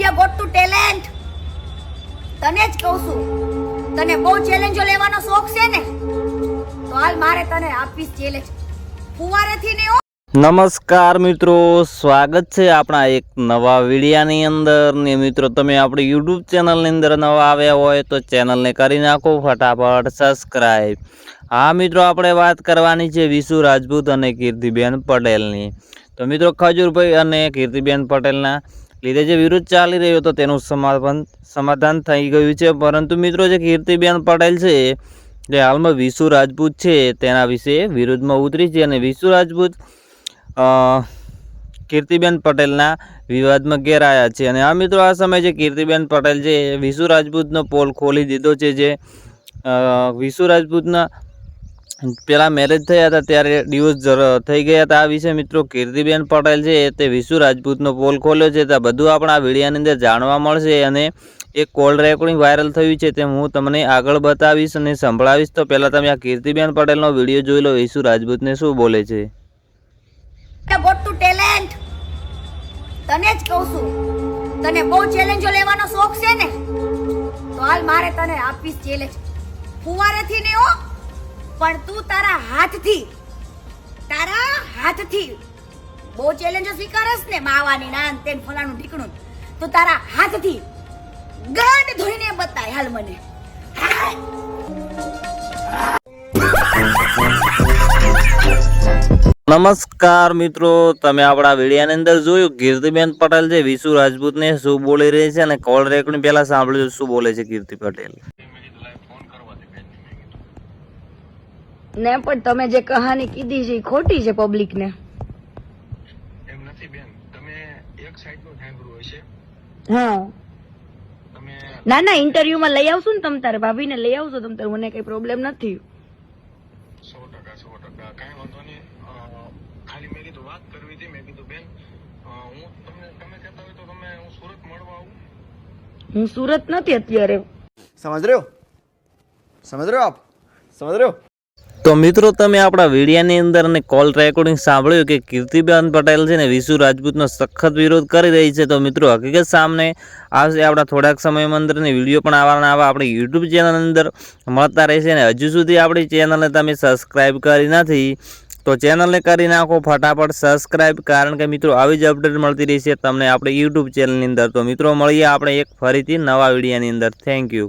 India got two talent તને જ કહું છું, તને બહુ ચેલેન્જો લેવાનો શોખ છે ને, તો હાલ મારે તને આપીશ ચેલેન્જ ફુવારેથી ને નમસ્કાર મિત્રો, સ્વાગત છે આપણા એક નવા વિડીયાની અંદર. ને મિત્રો, તમે આપણી યુટ્યુબ ચેનલની અંદર નવા આવ્યા હોય તો ચેનલને કરી નાખો, ફટાફટ સબસ્ક્રાઈબ હા મિત્રો, આપણે વાત કરવાની છે વિશુ રાજપૂત અને કીર્તિબેન પટેલની. તો મિત્રો, ખજૂરભાઈ અને કીર્તિબેન પટેલના લીધે જે વિરોધ ચાલી રહ્યો હતો તેનું સમાધાન સમાધાન થઈ ગયું છે. પરંતુ મિત્રો જે કીર્તિબેન પટેલ છે, જે હાલમાં વિશુ રાજપૂત છે, તેના વિશે વિરોધમાં ઉતરી છે અને વિશુ રાજપૂત કીર્તિબેન પટેલના વિવાદમાં ઘેરાયા છે. અને આ મિત્રો, આ સમયે જે કીર્તિબેન પટેલ છે, વિશુ રાજપૂતનો પોલ ખોલી દીધો છે, જે વિશુ રાજપૂતના પેલા મેરેજ થયા હતા ત્યારે ડિવોર્સ થઈ ગયા હતા. આ વિશે મિત્રો કીર્તિબેન પટેલ છે તે વિશુ રાજપૂતનો પોલ ખોલ્યો છે. તો બધું આપણા આ વિડીયાની અંદર જાણવા મળશે અને એક કોલ રેકોર્ડિંગ વાયરલ થયું છે તે હું તમને આગળ બતાવીશ અને સંભળાવીશ. તો પહેલાં તમે આ કીર્તિબેન પટેલનો વીડિયો જોઈ લો, વિશુ રાજપૂતને શું બોલે છે? ફુવારેથી નહીં હો પણ તું તારા હાથથી તારા હાથથી બહુ ચેલેન્જો સ્વીકારસ ને માવાની નાન તેન ફલાણું ઢીકણું. તો તારા હાથથી ગાંડ ધોઈને બતાય હાલ મને. નમસ્કાર મિત્રો, તમે આપણા વિડીયાની અંદર જોયું કીર્તિબેન પટેલ છે વિશુ રાજપૂતને શું બોલી રહી છે અને કોલ રેકોર્ડિંગ પહેલા સાંભળ્યું શું બોલે છે કીર્તિ પટેલ? ને પણ તમે જે કહાની કીધી છે ખોટી છે પબ્લિક ને. એમ નથી બેન. તમે એક સાઈડનું સાંભળ્યું હશે. હા. ના ના ઇન્ટરવ્યુ માં લઈ આવશું ને તમ તારે ભાભી ને લઈ આવશો તમ તારે મને કઈ પ્રોબ્લેમ નથી. હું સુરત હું સુરત નથી અત્યારે. સમજ રહ્યો? સમજ રહ્યો આપ? સમજ રહ્યો? તો મિત્રો, તમે આપણા વિડીયાની અંદર અને કોલ રેકોર્ડિંગ સાંભળ્યું કે કીર્તિબેન પટેલ છે ને વિશુ રાજપૂતનો સખત વિરોધ કરી રહી છે. તો મિત્રો, હકીકત સામે આવશે આપણા થોડાક સમયમાં અંદર ને વીડિયો પણ આવવાના આવા આપણી યુટ્યુબ ચેનલ અંદર મળતા રહેશે અને હજુ સુધી આપણી ચેનલને તમે સબસ્ક્રાઈબ કરી નથી, તો ચેનલને કરી નાખો ફટાફટ સબસ્ક્રાઈબ કારણ કે મિત્રો, આવી જ અપડેટ મળતી રહેશે તમને આપણે યુટ્યુબ ચેનલની અંદર. તો મિત્રો, મળીએ આપણે એક ફરીથી નવા વિડીયાની અંદર. Thank you